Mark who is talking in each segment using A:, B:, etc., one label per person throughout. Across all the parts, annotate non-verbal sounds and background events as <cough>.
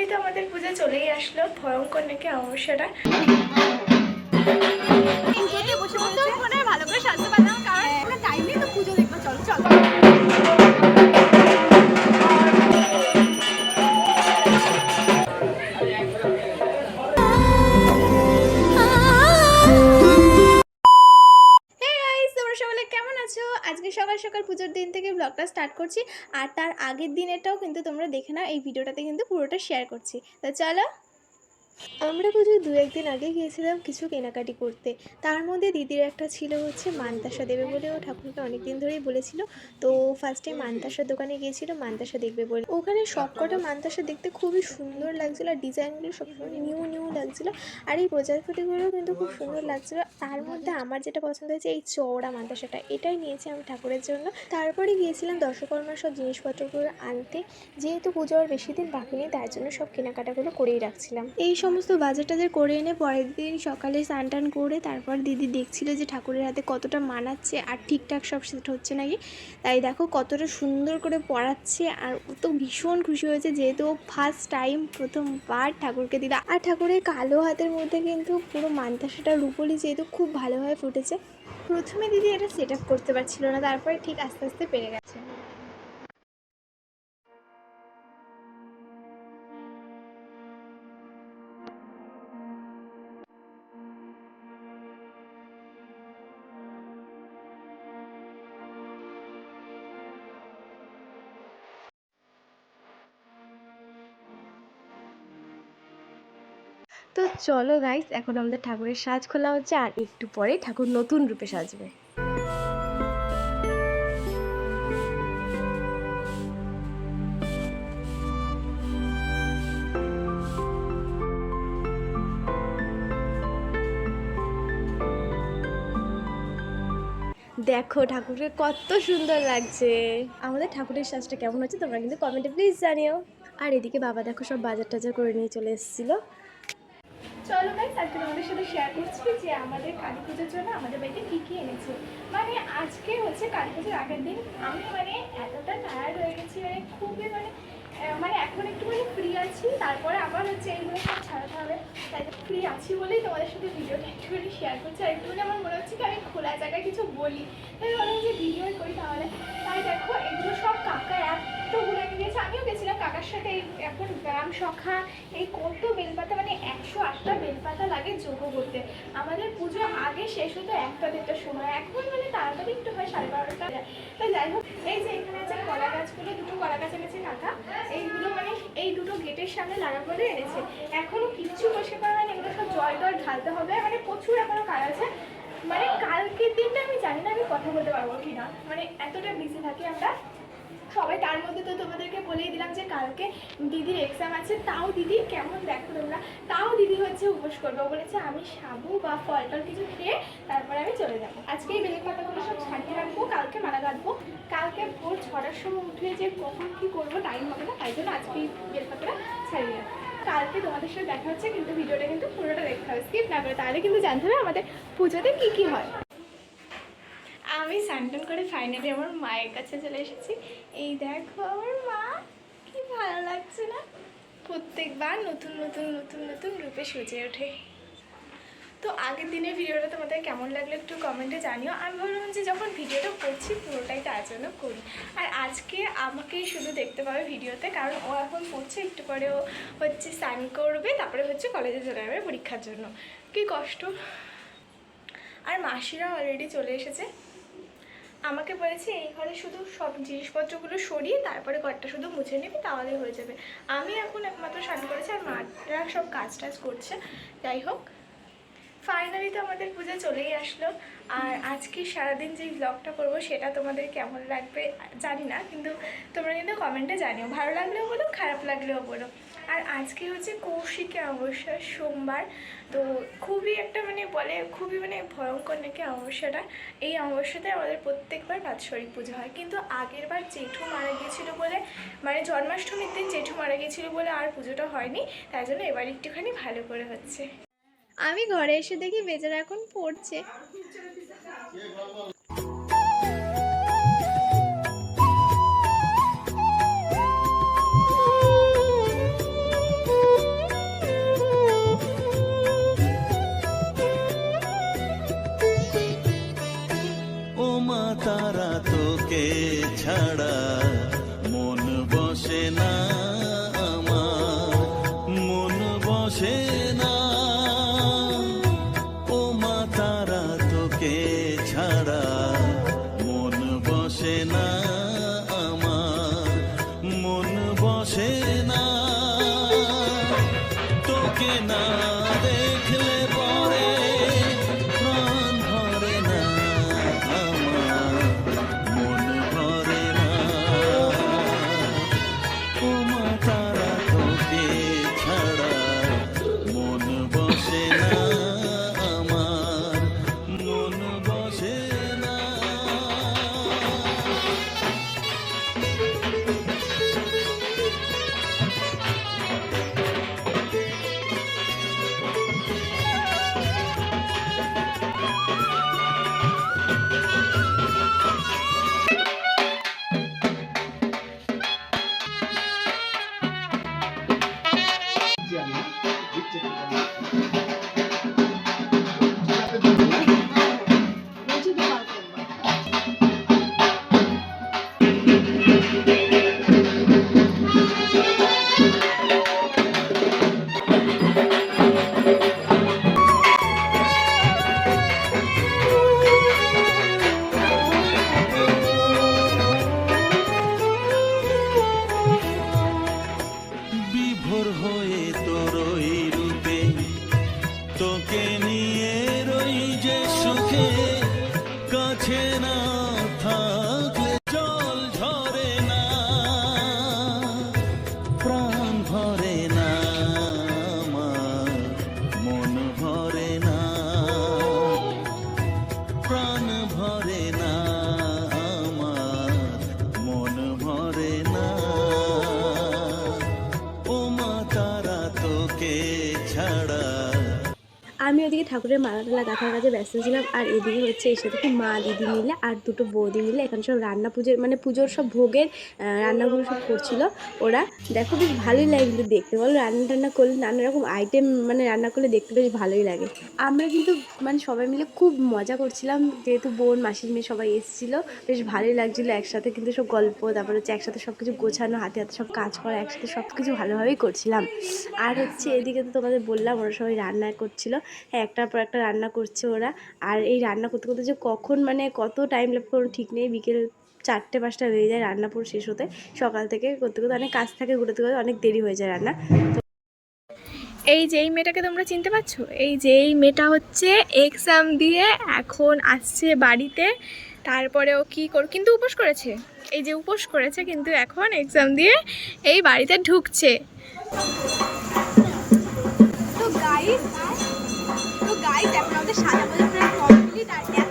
A: Finally তো আমাদের পুজো চলেই আসলো। ভয়ঙ্কর নাকি অমাবস্যাটা। আজকে সকাল সকাল পুজোর দিন থেকে ব্লগটা স্টার্ট করছি, আর তার আগের দিনেরটাও কিন্তু তোমরা দেখে নাও, এই ভিডিওটাতে কিন্তু পুরোটা শেয়ার করছি। তো চলো আমরা পুজোর দু একদিন আগে গিয়েছিলাম কিছু কেনাকাটি করতে। তার মধ্যে দিদির একটা ছিল হচ্ছে মানতাসা দেবে বলে ও ঠাকুরকে অনেক দিন ধরেই বলেছিল। তো ফার্স্টে মানতাসার দোকানে গিয়েছিল, মানতাসা দেখবে বলে। ওখানে সবকটা মানতাসা দেখতে খুবই সুন্দর লাগছিল আর ডিজাইনগুলো সবসময় নিউ নিউ লাগছিল। আর এই প্রজাপতিগুলো কিন্তু খুব সুন্দর লাগছিল। তার মধ্যে আমার যেটা পছন্দ হয়েছে এই চওড়া মাদ্রাসাটা এটাই নিয়েছি আমি ঠাকুরের জন্য। তারপরে গিয়েছিলাম দর্শকর্মার সব জিনিসপত্রগুলো আনতে। যেহেতু পুজো আর বেশি দিন বাকি নেই, তার জন্য সব কেনাকাটাগুলো করেই রাখছিলাম। এই সমস্ত বাজার টাজার করে এনে পরের দিন সকালে স্নান টান করে তারপর দিদি দেখছিল যে ঠাকুরের হাতে কতটা মানাচ্ছে আর ঠিকঠাক সব সেট হচ্ছে নাকি। তাই দেখো কতটা সুন্দর করে পড়াচ্ছে আর ও তো ভীষণ খুশি হয়েছে যেহেতু ও ফার্স্ট টাইম প্রথমবার ঠাকুরকে দিল। আর ঠাকুরের কালো হাতের মধ্যে কিন্তু পুরো মান্তাসাটা রূপলি যেহেতু খুব ভালোভাবে ফুটেছে। প্রথমে দিদি এটা সেট করতে পারছিল না, তারপরে ঠিক আস্তে আস্তে পেরে গেছে।
B: তো চলো গাইস এখন আমাদের ঠাকুরের সাজ খোলা হচ্ছে আর একটু পরে ঠাকুর নতুন রূপে সাজবে। দেখো, ঠাকুরকে কত সুন্দর লাগছে। আমাদের ঠাকুরের সাজটা কেমন হচ্ছে তোমরা কিন্তু কমেন্টে প্লিজ জানিও। আর এদিকে বাবা দেখো সব বাজার টাজার করে নিয়ে চলে এসেছিল।
A: চলো গাইস আজকে তোমাদের সাথে শেয়ার করছি যে আমাদের কালী পুজোর জন্য আমাদের বাড়িতে কী কী এনেছে। মানে আজকে হচ্ছে কালী পুজোর আগের দিন আমি মানে এতটা টায়ার্ড হয়ে গেছি মানে খুবই মানে মানে এখন একটুখানি ফ্রি আছি, তারপরে আবার হচ্ছে এইগুলো সব ছাড়াতে হবে। তাই ফ্রি আছি বলেই তোমাদের সাথে ভিডিওটা একটুখানি শেয়ার করছি। আর একটুখানি আমার মনে হচ্ছে কি আমি খোলা জায়গায় কিছু বলি। তাই ভাবলাম যে ভিডিও করি তাহলে। তাই দেখো, এগুলো সব কাকা এতগুলো এনে দিয়েছে আমিও গেছিলাম কাকার সাথে এই এখন গ্রাম সখা, এই কত বেলপাতা মানে একশো আটটা বেলপাতা লাগে যোগ্য করতে। আমাদের পুজো আগে শেষ হতো একটা দেড়টার সময়। এখন মানে তাড়াতাড়ি একটু হয় সাড়ে বারোটা। তো যাই হোক, এই যে এখানে আছে কলা গাছগুলো দুটো কলা গাছ এনেছে কাকা এইগুলো মানে এই দুটো গেটের সামনে লাগা করে এনেছে। এখনও কিচ্ছু বসে পাওয়া হয়নি, এগুলো সব জল টল ঢালতে হবে। মানে প্রচুর এখনও কাজ আছে। মানে কালকের দিনটা আমি জানি না আমি কথা বলতে পারব কিনা। মানে এতটা বিজি থাকি আমরা। সবাই তার মধ্যে তো তোমাদেরকে বলেই দিলাম যে কালকে দিদির এক্সাম আছে, তাও দিদি কেমন দেখো তোমরা? তাও দিদি হচ্ছে উপোস করবে। বলেছে, আমি সাবু বা ফল টল কিছু খেয়ে তারপরে আমি চলে যাব। আজকে এই বেলের পাতাগুলো সব ছাড়িয়ে রাখব, কালকে মালা গাঁথবো কালকে ভোর ছটার সময় উঠে যে কখন কী করব টাইম হবে না, তাই জন্য আজকে এই বেলপাতাটা ছাড়িয়ে রাখব। কালকে তোমাদের সাথে দেখা হচ্ছে, কিন্তু ভিডিওটা কিন্তু পুরোটা দেখতে হবে। স্কিপ না করে, তাহলে কিন্তু জানতে হবে আমাদের পুজোতে কী কী হয়। আমি স্যান্ডন করে ফাইনালি আমার মায়ের কাছে চলে এসেছি। এই দেখো আমার মা, কি ভালো লাগছে না? প্রত্যেকবার নতুন নতুন নতুন নতুন রূপে সেজে ওঠে। তো আগের দিনের ভিডিওটা তোমাদের কেমন লাগল একটু কমেন্টে জানিও। আমি ভাবলাম যে যখন ভিডিওটা করছি, পুরোটাই তার জন্য করি। আর আজকে আমাকেই শুধু দেখতে পাবে ভিডিওতে, কারণ ও এখন পড়ছে, একটু পরে ও হচ্ছে স্নান করবে, তারপরে হচ্ছে কলেজে চলে যাবে পরীক্ষার জন্য। কি কষ্ট। আর মাসিরা অলরেডি চলে এসেছে। আমাকে বলেছে, এই ঘরে শুধু সব জিনিসপত্রগুলো সরিয়ে তারপরে ঘরটা শুধু মুছে নেবে তাহলে হয়ে যাবে। আমি এখন একমাত্র স্নান করেছি আর মারা সব কাজ টাজ করছে। যাই হোক ফাইনালি তো আমাদের পুজো চলেই আসলো। আর আজকে সারাদিন যে ব্লগটা করব সেটা তোমাদের কেমন লাগবে জানি না, কিন্তু তোমরা কিন্তু কমেন্টে জানিও। ভালো লাগলেও বলো, খারাপ লাগলেও বলো। আর আজকে হচ্ছে কৌশিকী অমাবস্যা, সোমবার। তো খুবই একটা মানে বলে, খুবই মানে ভয়ঙ্কর নাকি অমাবস্যাটা? এই অমাবস্যাতে আমাদের প্রত্যেকবার বাৎসরিক পুজো হয়। কিন্তু আগের বার জেঠু মারা গিয়েছিল বলে মানে জন্মাষ্টমীর দিন জেঠু মারা গিয়েছিল বলে আর পুজোটা হয়নি। তাই জন্য এবার একটুখানি ভালো করে হচ্ছে। আমি ঘরে এসে দেখি বেচারা এখন পড়ছে।
C: তারা তোকে ছাড়া মন বসে না। তোকে না
B: ওদিকে ঠাকুরের মালাটালা গাঁথার কাছে ব্যস্ত ছিলাম। আর এদিকে হচ্ছে এসে থেকে মা দিদি মিলে আর দুটো বৌদি মিলে এখানে সব রান্না পুজোর মানে পুজোর সব ভোগের রান্নাগুলো সব করছিল ওরা। দেখো বেশ ভালোই লাগে কিন্তু দেখতে। বলো রান্না টান্না করলে নানা রকম আইটেম মানে রান্না করলে দেখতে বেশ ভালোই লাগে। আমরা কিন্তু মানে সবাই মিলে খুব মজা করছিলাম। যেহেতু বোন, মাসির মেয়ে সবাই এসেছিল, বেশ ভালোই লাগছিল। একসাথে কিন্তু সব গল্প, তারপর হচ্ছে একসাথে সব কিছু গোছানো, হাতে হাতে সব কাজ করা, একসাথে সব কিছু ভালোভাবেই করছিলাম। আর হচ্ছে এদিকে তো তোমাদের বললাম, ওরা সবাই রান্না করছিল। হ্যাঁ একটার পর একটা রান্না করছে ওরা। আর এই রান্না করতে করতে যে কখন মানে কত টাইম লাগবে কোনো ঠিক নেই বিকেল চারটে পাঁচটা হয়ে যায় রান্না পুরো শেষ হতে। সকাল থেকে করতে করতে অনেক কাজ থাকে ঘুরতে ঘুরতে অনেক দেরি হয়ে যায় রান্না।
A: এই যে এই মেয়েটাকে তোমরা চিনতে পারছ? এই যে এই মেয়েটা হচ্ছে এক্সাম দিয়ে এখন আসছে বাড়িতে। তারপরে ও কী কর কিন্তু উপোস করেছে। এই যে উপোস করেছে কিন্তু এখন এক্সাম দিয়ে এই বাড়িতে ঢুকছে।
D: তো গাইস তো গাইস এখন আমাদের সাজা বাজা প্রায় কমপ্লিট আর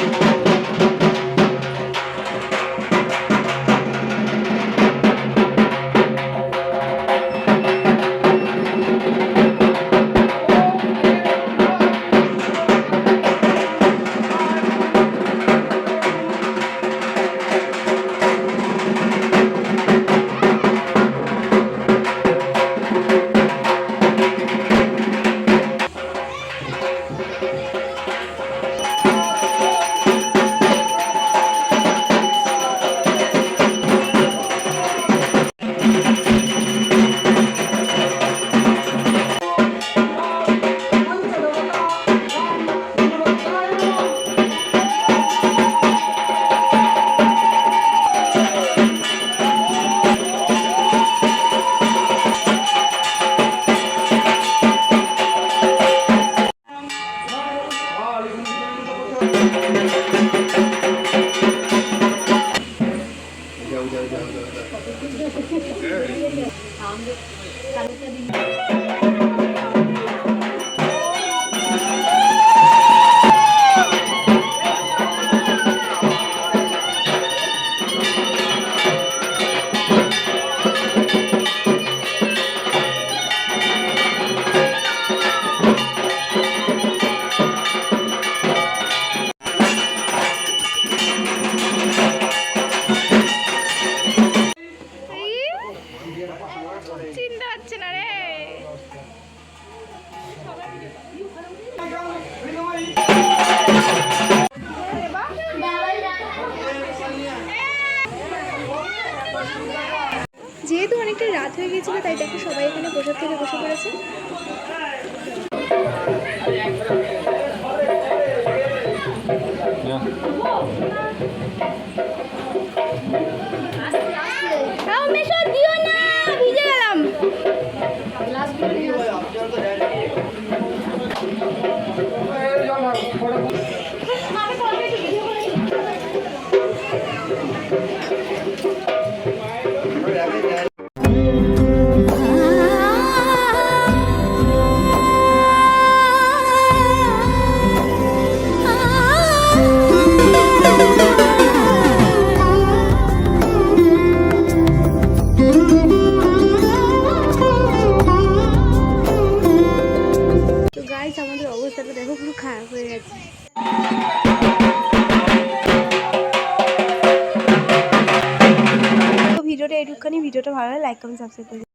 D: Thank you. কালকে <laughs> আর কথা বলতে পারব না টাইম নেই তো পুজো দেখব চলো চলো
A: হয়ে গিয়েছিল তাই দেখো সবাই এখানে প্রসাদ থেকে বসে পড়েছে তাও তো ভিডিওটা এটুখানি